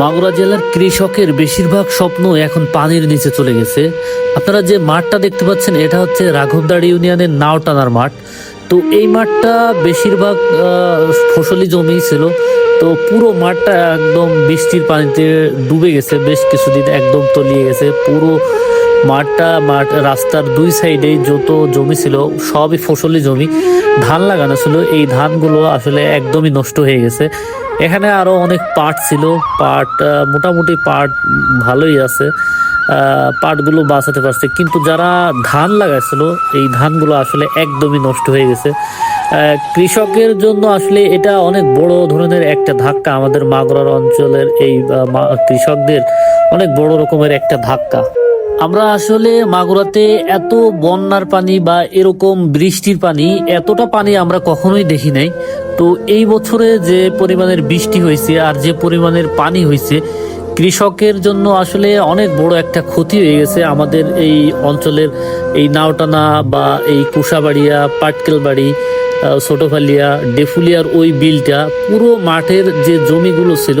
মাগুরা জেলার কৃষকের বেশিরভাগ স্বপ্ন এখন পানির নিচে চলে গেছে। আপনারা যে মাঠটা দেখতে পাচ্ছেন, এটা হচ্ছে রাঘবদাড়ি ইউনিয়নের নাওটানার মাঠ। তো এই মাঠটা বেশিরভাগ ফসলি জমি ছিল। তো পুরো মাঠটা একদম বৃষ্টির পানিতে ডুবে গেছে, বেশ কিছুদিন একদম তলিয়ে গেছে। পুরো মাঠটা, মাঠ, রাস্তার দুই সাইডে যত জমি ছিল, সবই ফসলি জমি। ধান লাগানো ছিল, এই ধানগুলো আসলে একদমই নষ্ট হয়ে গেছে। এখানে আরও অনেক পাট ছিল। পাট আহ, মোটামুটি পাট ভালোই আছে। পাটগুলো বাঁচাতে পারছে। কিন্তু যারা ধান লাগাইছিল এই ধানগুলো আসলে একদমই নষ্ট হয়ে গেছে। কৃষকের জন্য আসলে এটা অনেক বড় ধরনের একটা ধাক্কা। আমাদের মাগুরার অঞ্চলের এই কৃষকদের অনেক বড় রকমের একটা ধাক্কা। আমরা আসলে মাগুরাতে এত বন্যার পানি বা এরকম বৃষ্টির পানি, এতটা পানি আমরা কখনোই দেখি নাই। তো এই বছরে যে পরিমাণের বৃষ্টি হয়েছে আর যে পরিমাণের পানি হয়েছে কৃষকের জন্য আসলে অনেক বড় একটা ক্ষতি হয়ে গেছে আমাদের এই অঞ্চলের এই নাওটানা বা এই কুশাবাড়িয়া, পাটকেলবাড়ি ছোটফালিয়া, ডেফুলিয়ার ওই বিলটা পুরো মাঠের যে জমিগুলো ছিল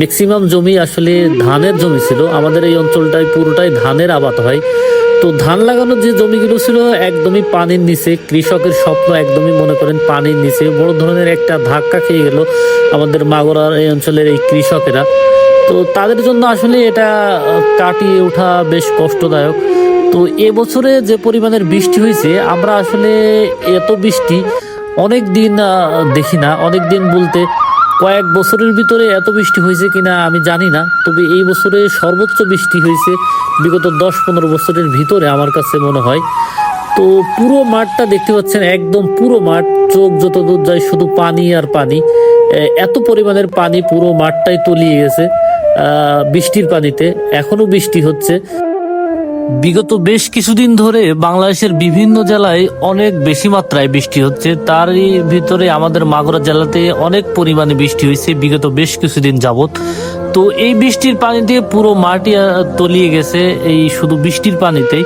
ম্যাক্সিমাম জমি আসলে ধানের জমি ছিল, আমাদের এই অঞ্চলটায় পুরোটাই ধানের আবাদ হয়। তো ধান লাগানোর যে জমিগুলো ছিল একদমই পানির নিচে, কৃষকের স্বপ্ন একদমই মনে করেন পানির নিচে। বড় ধরনের একটা ধাক্কা খেয়ে গেল আমাদের মাগুরার এই অঞ্চলের এই কৃষকেরা। তো তাদের জন্য আসলে এটা কাটিয়ে ওঠা বেশ কষ্টদায়ক। তো এবছরে যে পরিমাণের বৃষ্টি হয়েছে, আমরা আসলে এত বৃষ্টি অনেক দিন দেখি না। অনেক দিন বলতে কয়েক বছরের ভিতরে এত বৃষ্টি হয়েছে কিনা আমি জানি না। তবে এই বছরে সর্বোচ্চ বৃষ্টি হয়েছে বিগত দশ পনেরো বছরের ভিতরে আমার কাছে মনে হয়। তো পুরো মাঠটা দেখতে পাচ্ছেন, একদম পুরো মাঠ, চোখ যত দূর যায় শুধু পানি আর পানি। এত পরিমাণের পানি পুরো মাঠটাই তলিয়ে গেছে। বৃষ্টির পানিতে। এখনও বৃষ্টি হচ্ছে। বিগত বেশ কিছুদিন ধরে বাংলাদেশের বিভিন্ন জেলায় অনেক বেশি মাত্রায় বৃষ্টি হচ্ছে। তারই ভিতরে আমাদের মাগুরা জেলাতে অনেক পরিমাণে বৃষ্টি হয়েছে বিগত বেশ কিছুদিন যাবত তো এই বৃষ্টির পানিতে পুরো মাটি তলিয়ে গেছে এই শুধু বৃষ্টির পানিতেই।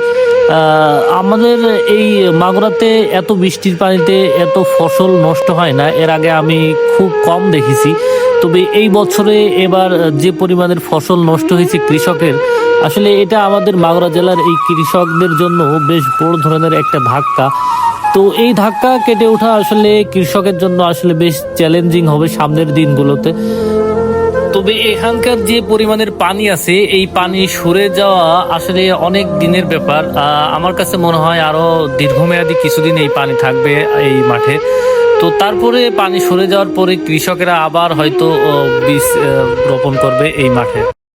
আমাদের এই মাগুরাতে এত বৃষ্টির পানিতে এত ফসল নষ্ট হয় না। এর আগে আমি খুব কম দেখেছি। তবে এই বছরে এবার যে পরিমাণের ফসল নষ্ট হয়েছে কৃষকের, আসলে এটা আমাদের মাগুরা জেলার এই কৃষকদের জন্য বেশ বড় ধরনের একটা ধাক্কা। তো এই ধাক্কা কেটে ওঠা আসলে কৃষকের জন্য আসলে বেশ চ্যালেঞ্জিং হবে সামনের দিনগুলোতে। তবে এখানকার যে পরিমাণের পানি আছে, এই পানি সরে যাওয়া আসলে অনেক দিনের ব্যাপার। আমার কাছে মনে হয় আরও দীর্ঘমেয়াদী কিছুদিন এই পানি থাকবে এই মাঠে। তো তারপরে পানি সরে যাওয়ার পরে কৃষকেরা আবার হয়তো বীজ রোপণ করবে এই মাঠে।